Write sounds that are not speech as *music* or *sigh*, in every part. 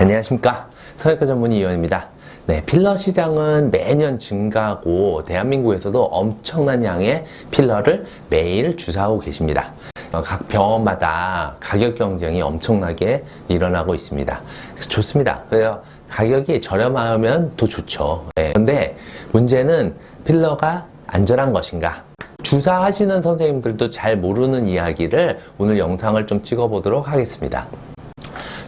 안녕하십니까. 성형외과 전문 이원입니다. 네, 필러 시장은 매년 증가하고 대한민국에서도 엄청난 양의 필러를 매일 주사하고 계십니다. 어, 각 병원마다 가격 경쟁이 엄청나게 일어나고 있습니다. 좋습니다. 그래서 가격이 저렴하면 더 좋죠. 네, 그런데 문제는 필러가 안전한 것인가? 주사하시는 선생님들도 잘 모르는 이야기를 오늘 영상을 좀 찍어보도록 하겠습니다.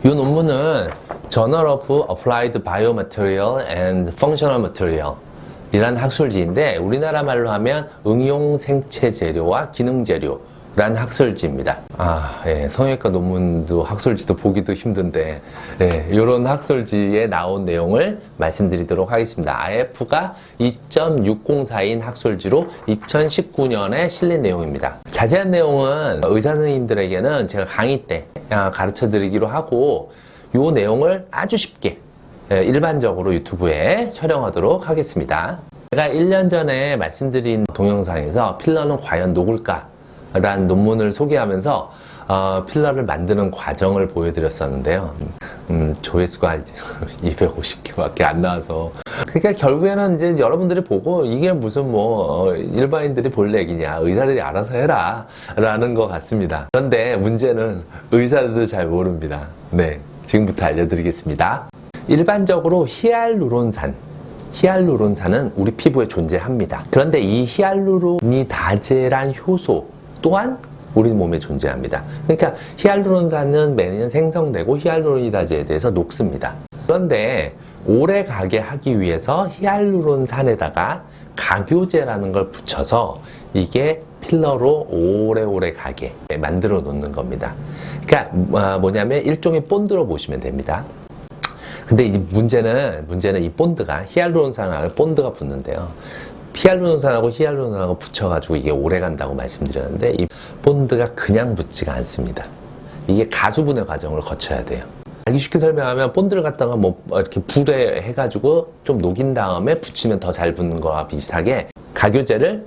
이 논문은 Journal of Applied Biomaterial and Functional Material 이란 학술지인데 우리나라 말로 하면 응용 생체 재료와 기능 재료라는 학술지입니다. 아, 예, 성형외과 논문도 학술지도 보기도 힘든데 예, 이런 학술지에 나온 내용을 말씀드리도록 하겠습니다. IF가 2.604인 학술지로 2019년에 실린 내용입니다. 자세한 내용은 의사 선생님들에게는 제가 강의 때 가르쳐 드리기로 하고 이 내용을 아주 쉽게 예, 일반적으로 유튜브에 촬영하도록 하겠습니다. 제가 1년 전에 말씀드린 동영상에서 필러는 과연 녹을까? 라는 논문을 소개하면서 어, 필러를 만드는 과정을 보여드렸었는데요. 음, 조회수가 *laughs* 250개밖에 안 나와서. 그러니까 결국에는 이제 여러분들이 보고 이게 무슨 뭐 어, 일반인들이 볼 얘기냐 의사들이 알아서 해라 라는 것 같습니다. 그런데 문제는 의사들도 잘 모릅니다. 네, 지금부터 알려드리겠습니다. 일반적으로 히알루론산 히알루론산은 우리 피부에 존재합니다. 그런데 이 히알루로니다제란 효소 또한 우리 몸에 존재합니다. 그러니까 히알루론산은 매년 생성되고 히알루로니다제에 대해서 녹습니다. 그런데 오래 가게 하기 위해서 히알루론산에다가 가교제라는 걸 붙여서 이게 필러로 오래오래 가게 만들어 놓는 겁니다. 그러니까 뭐냐면 일종의 본드로 보시면 됩니다. 근데 이 문제는 문제는 이 본드가 히알루론산하고 본드가 붙는데요. 히알루론산하고 히알루론산하고 붙여가지고 이게 오래 간다고 말씀드렸는데 이 본드가 그냥 붙지가 않습니다. 이게 가수분해 과정을 거쳐야 돼요. 알기 쉽게 설명하면 본드를 갖다가 뭐 이렇게 불에 해가지고 좀 녹인 다음에 붙이면 더 잘 붙는 거와 비슷하게 가교제를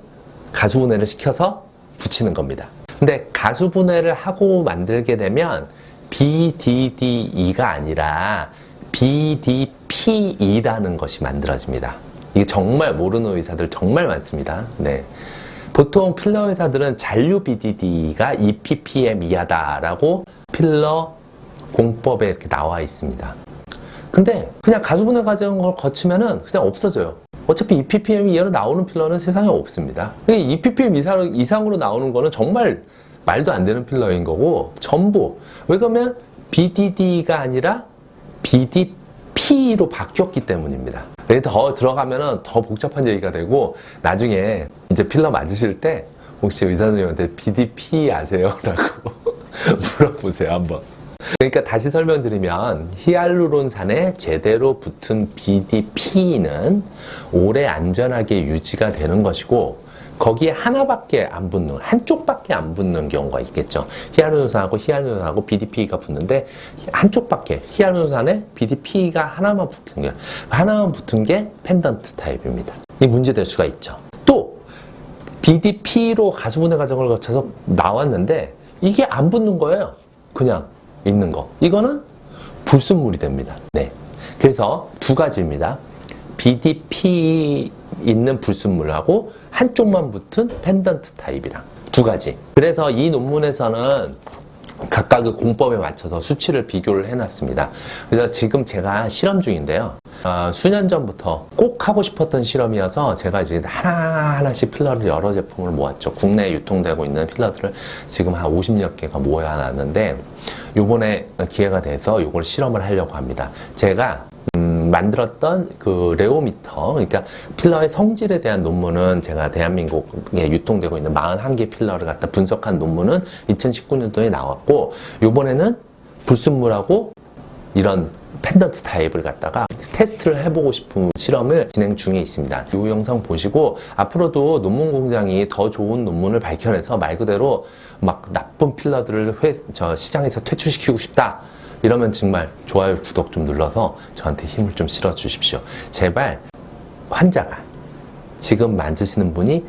가수분해를 시켜서 붙이는 겁니다. 근데 가수분해를 하고 만들게 되면 BDDE가 아니라 BDPE라는 것이 만들어집니다. 이게 정말 모르는 의사들 정말 많습니다. 네. 보통 필러 의사들은 잔류 BDD가 EPPM 이하다라고 필러 공법에 이렇게 나와 있습니다. 근데 그냥 가수분해 과정을 거치면은 그냥 없어져요. 어차피 EPPM 이하로 나오는 필러는 세상에 없습니다. EPPM 이상, 이상으로 나오는 거는 정말 말도 안 되는 필러인 거고 전부 왜 그러면 BDD가 아니라 BDP로 바뀌었기 때문입니다. 더 들어가면은 더 복잡한 얘기가 되고 나중에 이제 필러 맞으실 때 혹시 의사 선생님한테 BDP 아세요? *laughs* 라고 *laughs* 물어보세요 한번. 그러니까 다시 설명드리면 히알루론산에 제대로 붙은 BDP는 오래 안전하게 유지가 되는 것이고 거기에 하나밖에 안 붙는 한쪽밖에 안 붙는 경우가 있겠죠. 히알루론산하고 히알루론산하고 BDP가 붙는데 한쪽밖에 히알루론산에 BDP가 하나만 붙은 게 하나만 붙은 게 펜던트 타입입니다. 이 문제될 수가 있죠. 또 BDP로 가수분해 과정을 거쳐서 나왔는데 이게 안 붙는 거예요. 그냥 있는 거. 이거는 불순물이 됩니다. 네. 그래서 두 가지입니다. BDP 있는 불순물하고 한쪽만 붙은 펜던트 타입이랑 두 가지. 그래서 이 논문에서는 각각의 공법에 맞춰서 수치를 비교를 해놨습니다. 그래서 지금 제가 실험 중인데요. 어, 수년 전부터 꼭 하고 싶었던 실험이어서 제가 이제 하나하나씩 필러를 여러 제품을 모았죠. 국내에 유통되고 있는 필러들을 지금 한 50여 개가 모여놨는데 요번에 기회가 돼서 이걸 실험을 하려고 합니다. 제가 음, 만들었던 그 레오미터, 그러니까 필러의 성질에 대한 논문은 제가 대한민국에 유통되고 있는 41개 필러를 갖다 분석한 논문은 2019년도에 나왔고, 요번에는 불순물하고 이런 펜던트 타입을 갖다가 테스트를 해보고 싶은 실험을 진행 중에 있습니다. 이 영상 보시고 앞으로도 논문 공장이 더 좋은 논문을 밝혀내서 말 그대로 막 나쁜 필러들을 회, 저 시장에서 퇴출시키고 싶다. 이러면 정말 좋아요, 구독 좀 눌러서 저한테 힘을 좀 실어 주십시오. 제발 환자가 지금 만드시는 분이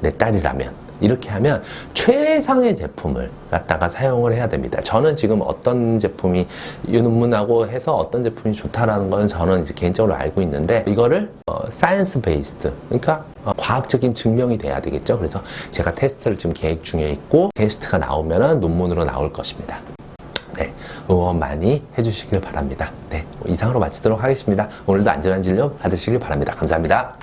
내 딸이라면 이렇게 하면 최상의 제품을 갖다가 사용을 해야 됩니다. 저는 지금 어떤 제품이 이 논문하고 해서 어떤 제품이 좋다라는 건 저는 이제 개인적으로 알고 있는데 이거를 사이언스 베이스드 그러니까 어, 과학적인 증명이 돼야 되겠죠. 그래서 제가 테스트를 지금 계획 중에 있고 테스트가 나오면은 논문으로 나올 것입니다. 네, 응원 많이 해주시길 바랍니다. 네, 이상으로 마치도록 하겠습니다. 오늘도 안전한 진료 받으시길 바랍니다. 감사합니다.